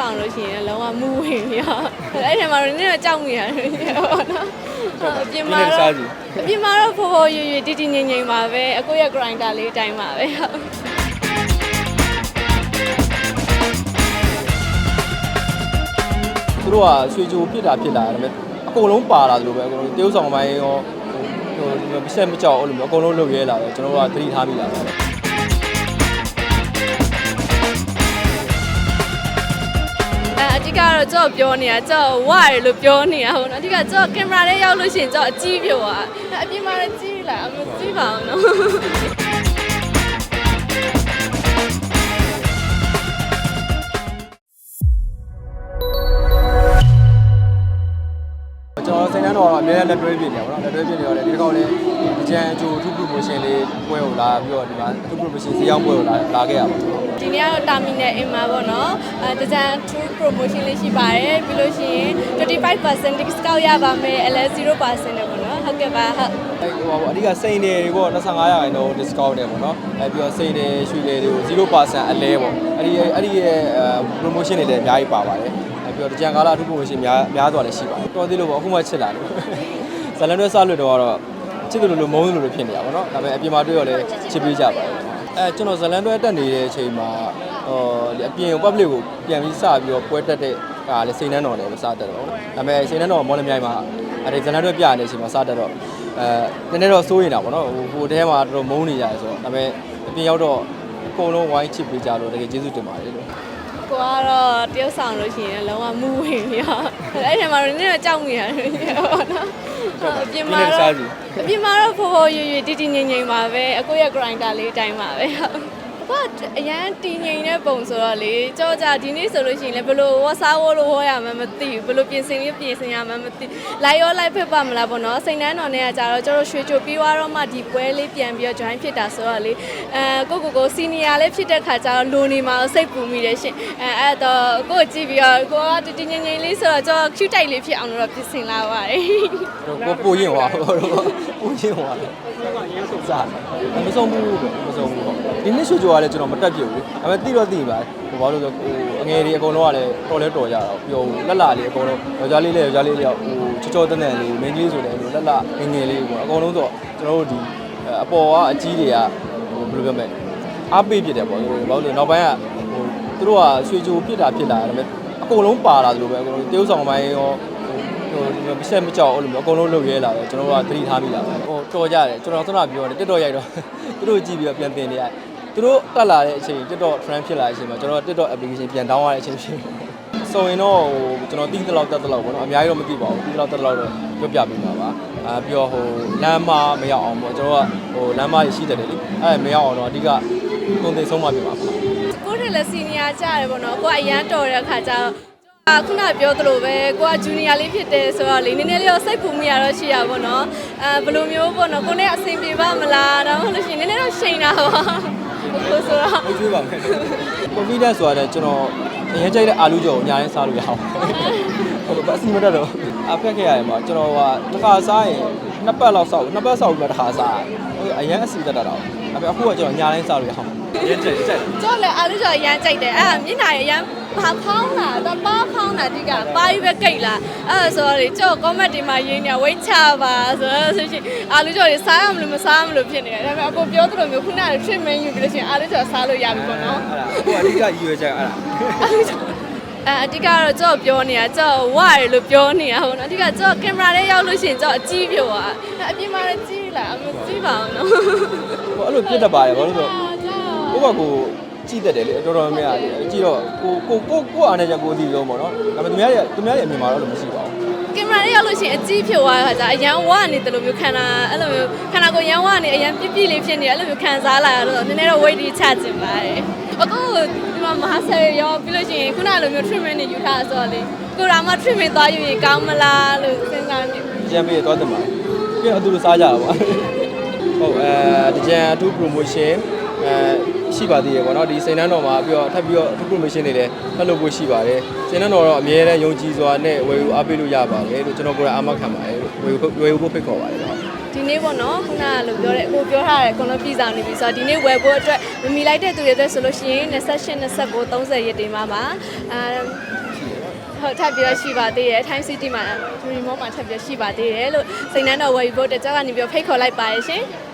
ဆောင်လို့ရှိရင်လုံးဝမူဝင်ရအဲ့ထဲမှာတော့နည်းနည်းကြောက်မိတာလို့ပြောတော့နော်အပြင်မှာတော့အပြင်မှာတော့ဖော်ဖော်ရွရွတီတီငိမ့်ငိမ့်ပါပဲအကိုရဲ့ grinder လေးအတိုင်းပါပဲဟုတ်သူတို့ကရွှေကြိုပြစ်တာဖြစ်လာတယ်ဒါပေမဲ့အကုန်လုံးပါလာတယ်လို့ပဲအကုန်လုံးတေးဥဆောင်ပိုင်းရောဟိုမချက်မကြောက်အဲ့လိုမျိုးအကုန်လုံးလုပ်ရဲလာတယ်ကျွန်တော်တို့ကသတိထားမိလာတယ် အဲအဓိကတော့ကြောက်ပြောနေတာကြောက်ဝရတယ်လို့ပြောနေတာဟုတ်နော်အဓိကကြောက်ကင်မရာလေးရောက်လို့ရှိရင်ကြောက်အကြီးပြောอ่ะအပြင်မှာလည်းကြီးလာအမကြီးပါဘူးနော်ကျွန် နှမ်းတော့အများနဲ့လက်တွဲပြနေပါတော့လက်တွဲပြနေတော့လေဒီကောင်လေးဒီကြံအကျိုးအထူး promotion လေးပွဲကိုလာပြီးတော့ဒီမှာအထူး promotion ဈေးရောက်ပွဲကိုလာလာခဲ့ရပါတော့ဒီနေ့ကတော့ terminal in မှာပေါ့နော်အဲတကြံ tour promotion လေးရှိပါတယ်ပြီးလို့ရှိရင်25% discount ရပါမယ်အလဲ0%နဲ့ပေါ့နော်ဟုတ်ကဲ့ပါဟုတ်အဲဟိုပါအဓိကစိန်တွေပေါ့25ရာခိုင်နှုန်း discount တယ်ပေါ့နော်အဲပြီးတော့စိန်တွေရွှေတွေတွေကို0%အလဲပေါ့အဲ့ဒီအဲ့ဒီရဲ့ promotion တွေလည်းအများကြီးပါပါတယ်အဲ ပြီးတော့ကြံကာလအထူး promotion များများစွာလည်းရှိပါတယ်တော်သေးလို့ပေါ့အခုမှချစ်လာလို့ဇလန်တွဲစလွတ်တော့ကတော့ချစ်တယ်လို့လို့မုန်းတယ်လို့ဖြစ်နေတာပေါ့နော်ဒါပေမဲ့အပြင်မှာတွေ့ရလဲချစ်ပေးကြပါတယ်အဲကျွန်တော်ဇလန်တွဲတက်နေတဲ့အချိန်မှာဟိုအပြင် public ကိုပြန်ပြီးစပြီးတော့ပွဲတက်တဲ့ဟာလေစိန်နှန်းတော်လည်းစတက်တယ်ပေါ့နော်ဒါပေမဲ့စိန်နှန်းတော်မော်လမြိုင်မှာအဲဒီဇလန်တွဲပြနေတဲ့အချိန်မှာစတက်တော့အဲနည်းနည်းတော့စိုးရင်တာပေါ့နော်ဟိုဟိုတဲမှာတော်တော်မုန်းနေကြတယ်ဆိုတော့ဒါပေမဲ့အပြင်ရောက်တော့အကုန်လုံးဝိုင်းချစ်ပေးကြလို့တကယ်ကျေးဇူးတင်ပါတယ်လို့ ကိုကတော့တယောက်ဆောင်လို့ရှိရင်လုံးဝမူဝင်ရအဲ့ဒီမှာတော့နည်းနည်းတော့ကြောက်မိရတယ်ပေါ့နော်အပြင်မှာတော့အပြင်မှာတော့ဖော်ဖော်ရွရွတီတီငိမ့်ငိမ့်ပါပဲအကိုရဲ့ grinder လေးအတိုင်းပါပဲဟုတ် ဘာအရန်တီငိမ့်တဲ့ပုံဆိုတော့လေကြောကြဒီနေ့ဆိုလို့ရှိရင်လည်းဘယ်လိုဝစားဝလို့ဟောရမှန်းမသိဘူးဘယ်လိုပြင်ဆင်လေးပြင်ဆင်ရမှန်းမသိလိုက်ရောလိုက်ဖက်ပါမလားပေါ့နော်စိတ်နှမ်းတော်နဲ့ကကြတော့ကျတော့ရွှေချိုပြီးသွားတော့မှဒီပွဲလေးပြန်ပြီးတော့ join ဖြစ်တာဆိုတော့လေအဲကိုကိုကို senior လေးဖြစ်တဲ့ခါကျတော့လိုနေမှာစိတ်ပူမိတယ်ရှင်အဲအဲ့တော့ကိုကိုကြည့်ပြီးတော့ကိုကတီတီငိမ့်ငိမ့်လေးဆိုတော့ကျတော့ cute တိုက်လေးဖြစ်အောင်လို့တော့ပြင်ဆင်လာပါတယ်ကိုပိုရင်ဟွာတော့ပိုရင်ဟွာစားမဆုံးဘူးမဆုံးဘူးဒီနေ့ရွှေကြောကလည်းကျွန်တော်မတက်ပြဘူးဒါပေမဲ့တိတော့တိပါဟိုဘာလို့ဆိုဟိုအငယ်တွေအကုန်လုံးကလည်းတော်လဲတော်ကြတော့ပျော်လက်လာလေးအကုန်လုံးယောက်ျားလေးလည်းယောက်ျားလေးလည်းဟိုချောချောတန်းတန်းလေးမင်းကလေးဆိုလည်းလက်လာငငယ်လေးပေါ့အကုန်လုံးဆိုကျွန်တော်တို့ဒီအပေါ်ကအကြီးတွေကဟိုဘယ်လိုပြောမလဲအားပေးဖြစ်တယ်ပေါ့ဘာလို့လဲနောက်ပိုင်းကဟိုသူတို့ကရွှေကြိုဖြစ်တာဖြစ်လာတယ်ဒါပေမဲ့အကုန်လုံးပါလာတယ်လို့ပဲအကုန်လုံးတေးဥဆောင်ပိုင်းရောဟိုမဆက်မကြောက်အဲ့လိုမျိုးအကုန်လုံးလုပ်ရဲလာတယ်ကျွန်တော်တို့ကသတိထားမိလာတယ်ဟိုတော်ကြတယ်ကျွန်တော်ခုနပြောတယ်တက်တော့ရိုက်တော့သူတို့ကြည့်ပြီးတော့ပြန်တင်နေရတယ် သူတို့တက်လာတဲ့အချိန်တက်တော့ trend ဖြစ်လာတဲ့အချိန်မှာကျွန်တော်တက်တော့ application ပြန် down ရတဲ့အချိန်ရှိဆိုရင်တော့ဟိုကျွန်တော်တီးတလောက်တက်တလောက်ပေါ့နော်အများကြီးတော့မသိပါဘူးတီးတလောက်တက်တလောက်တော့ပြောပြပေးပါပါအာပြီးတော့ဟိုလမ်းမမရောက်အောင်ပေါ့ကျွန်တော်ကဟိုလမ်းမကြီးရှိတယ်လေအဲ့မရောက်အောင်တော့အဓိကကုန်သိဆုံးမှပြပါပါကိုယ်တည်းလည်း senior ကြရတယ်ပေါ့နော်ကိုကအရန်တော်တဲ့အခါကျတော့အာခုနပြောသလိုပဲကိုက junior လေးဖြစ်တယ်ဆိုတော့လေနည်းနည်းလေးတော့စိတ်ဖူမိရတော့ရှိရပါတော့နော်အဲဘယ်လိုမျိုးပေါ့နော်ကိုနဲ့အဆင်ပြေပါမလားဒါမှမဟုတ်လို့ရှိရင်နည်းနည်းတော့ရှိန်တာပါ အခုဆိုတော့ဟုတ်ကျွေးပါမယ် confidence ဆိုတာလည်းကျွန်တော်အရင်ကြိုက်တဲ့အာလူကြော်ကိုညာတိုင်းစားလို့ရအောင်ဟုတ်တော့အစီမတက်တော့အဖက်ခဲ့ရတယ်မှာကျွန်တော်ကတစ်ခါစားရင်နှစ်ပတ်လောက်စောက်နှစ်ပတ်စောက်ပြီးတော့တစ်ခါစားဟုတ်အရင်အစီတက်တာတော့ ဒါပေမဲ့အခုကကျွန်တော်ညာတိုင်းစားလို့ရအောင်အရင်ကြိုက်ကြိုက်ကျော်လည်းအားလို့ကျော်အရန်ကြိုက်တယ်အဲ့ဒါမျက်နှာရအရန်ဘာဖောင်းတာတော့ပါဖောင်းတာဒီကပါရီပဲကိတ်လာအဲ့ဒါဆိုတော့လေကျော် comment တွေမှာရင်းနေဝိတ်ချပါဆိုတော့ဆိုရှင်အားလို့ကျော်တွေစားရမလို့မစားမလို့ဖြစ်နေတယ်ဒါပေမဲ့အကိုပြောသလိုမျိုးခုနက treatment ယူပြီးလို့ရှိရင်အားလို့ကျော်စားလို့ရပြီပေါ့နော်အဲ့ဒါအခုအဓိကရည်ရွယ်ချက်အဲ့ဒါအဲအဓိကတော့ကြောက်ပြောနေတာကြောက်ဝရတယ်လို့ပြောနေတာဟုတ်နော်အဓိကကြောက်ကင်မရာလေးရောက်လို့ရှိရင်ကြောက်အကြီးပြောอ่ะအပြင်မှာလည်းကြီး လာအမကြီးပါဘူးနော်ဟိုအဲ့လိုပြစ်တတ်ပါတယ်ဘာလို့လဲဆိုတော့ကိုယ့်ဘက်ကိုကြည့်တတ်တယ်လေတော်တော်များများကြည့်တော့ကိုကိုကိုကိုအားနဲ့ချက်ကိုသိရောပေါ့နော်ဒါပေမဲ့သူများတွေသူများတွေအမြင်မှာတော့လို့မရှိပါဘူးကင်မရာလေးရောက်လို့ရှိရင်အကြီးဖြစ်သွားတာကြာအရန်ဝနေတယ်လို့မျိုးခံတာအဲ့လိုမျိုးခန္ဓာကိုယ်ရန်ဝနေအရန်ပြည့်ပြည့်လေးဖြစ်နေတယ်အဲ့လိုမျိုးခံစားလာရတော့နည်းနည်းတော့ weight ကြီးချကျင်ပါတယ်အခုဒီမှာမဟာဆယ်ရောပြီးလို့ရှိရင်ခုနလိုမျိုး treatment တွေယူထားဆိုတော့လေကိုရာမ treatment သွားယူရင်ကောင်းမလားလို့စဉ်းစားနေကြံပေးရတော့တယ်မှာ ပြီးတော့အတူတူစားကြတာပါဟုတ်အဲဒီကြံအထူး promotion အဲရှိပါသေးတယ်ပေါ့နော်ဒီစိန်နှန်းတော်မှာပြီးတော့ထပ်ပြီးတော့အထူး promotion တွေလည်းထပ်လုပ်ဖို့ရှိပါတယ်စိန်နှန်းတော်တော့အများနဲ့ယုံကြည်စွာနဲ့ဝယ်ယူအားပေးလို့ရပါတယ်လို့ကျွန်တော်ကိုယ်တိုင်အားမခံပါတယ်ဝယ်ယူဝယ်ယူဖို့ဖိတ်ခေါ်ပါတယ်ဟုတ်ဒီနေ့ပေါ့နော်ခုနကလိုပြောတဲ့အကိုပြောထားတယ်အကုန်လုံးပြည်ဆောင်နေပြီဆိုတော့ဒီနေ့ဝယ်ဖို့အတွက်မမီလိုက်တဲ့သူတွေအတွက်ဆိုလို့ရှိရင်28 29 30ရက်တင်ပါပါအဲ ဟုတ်ထပ်ပြီးတော့ရှိပါသေးတယ် Time City မှာ Dream Mall မှာထပ်ပြီးတော့ရှိပါသေးတယ်လို့စိတ်နှမ်းတော်ဝယ်ပြီးဖို့တကြောက်ကနေပြီးတော့ဖိတ်ခေါ်လိုက်ပါရရှင်။